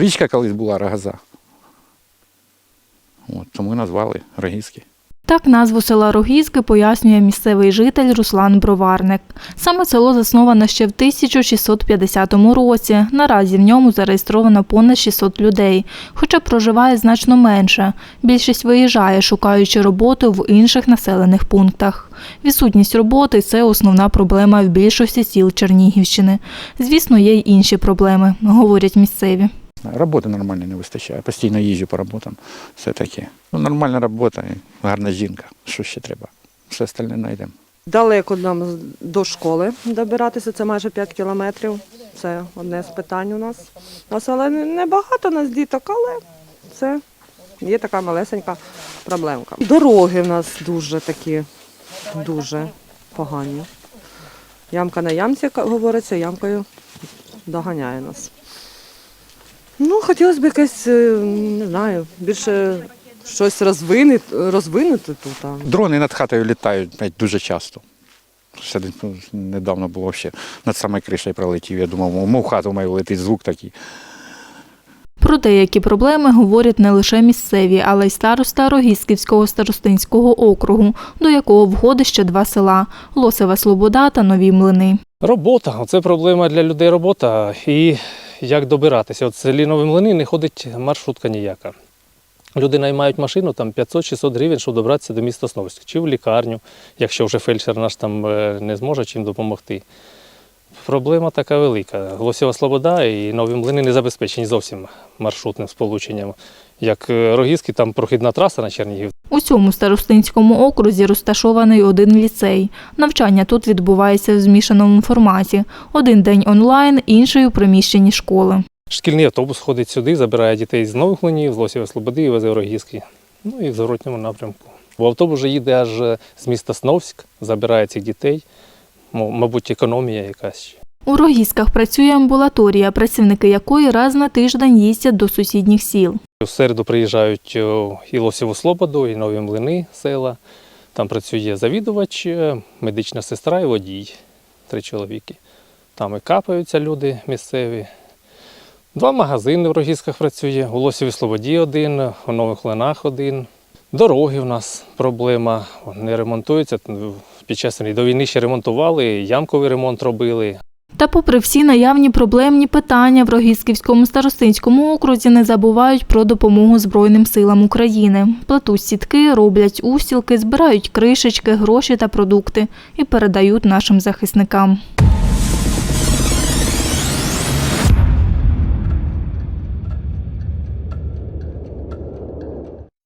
Річка колись була Рогоза. От, тому назвали Рогізький. Так назву села Рогізки пояснює місцевий житель Руслан Броварник. Саме село засновано ще в 1650 році. Наразі в ньому зареєстровано понад 600 людей, хоча проживає значно менше. Більшість виїжджає, шукаючи роботу в інших населених пунктах. Відсутність роботи це основна проблема в більшості сіл Чернігівщини. Звісно, є й інші проблеми, говорять місцеві. Роботи нормально не вистачає. Постійно їжджу по роботам. Все таке. Ну, нормальна робота, гарна жінка. Що ще треба? Все остальне знайдемо. Далеко нам до школи добиратися, це майже 5 кілометрів. Це одне з питань у нас. У нас але не- небагато нас діток, але це є така малесенька проблемка. Дороги в нас дуже такі, дуже погані. Ямка на ямці, як говориться, ямкою доганяє нас. Ну, хотілося б якесь, е, не знаю, більше щось розвинути, розвинути тут. а. Дрони над хатою літають навіть дуже часто. Ще ну, недавно було ще над самою кришею пролетів. Я думав, мов хату має летить звук такий. Про деякі проблеми говорять не лише місцеві, але й староста Рогізківського старостинського округу, до якого входить ще два села Лосева Слобода та Нові Млини. Робота це проблема для людей робота. І як добиратися? От з селі Нові Млини не ходить маршрутка ніяка. Люди наймають машину там 500-600 гривень, щоб добратися до міста Сновськ, чи в лікарню, якщо вже фельдшер наш там е, не зможе чим допомогти. Проблема така велика. Голосєва Слобода і Нові Млини не забезпечені зовсім маршрутним сполученням. Як е, Рогізки, там прохідна траса на Чернігів, У цьому старостинському окрузі розташований один ліцей. Навчання тут відбувається в змішаному форматі: один день онлайн, інший у приміщенні школи. Шкільний автобус ходить сюди, забирає дітей з нових млинів, з Лосєва Слободи і везе в Рогізки. Ну і в зворотньому напрямку. Бо автобус вже їде аж е, з міста Сновськ, забирає цих дітей. Мабуть, економія якась. У Рогізках працює амбулаторія, працівники якої раз на тиждень їздять до сусідніх сіл. У середу приїжджають і Лосєву Слободу, і Нові Млини села. Там працює завідувач, е, медична сестра і водій. Три чоловіки. Там і капаються люди місцеві. Два магазини в Рогізках працює. У Лосєвій Слободі один, у Нових Млинах один. Дороги в нас проблема, не ремонтуються. Під час до війни ще ремонтували, ямковий ремонт робили. Та, попри всі наявні проблемні питання, в Рогізківському старостинському окрузі не забувають про допомогу Збройним силам України. Платуть сітки, роблять устілки, збирають кришечки, гроші та продукти і передають нашим захисникам.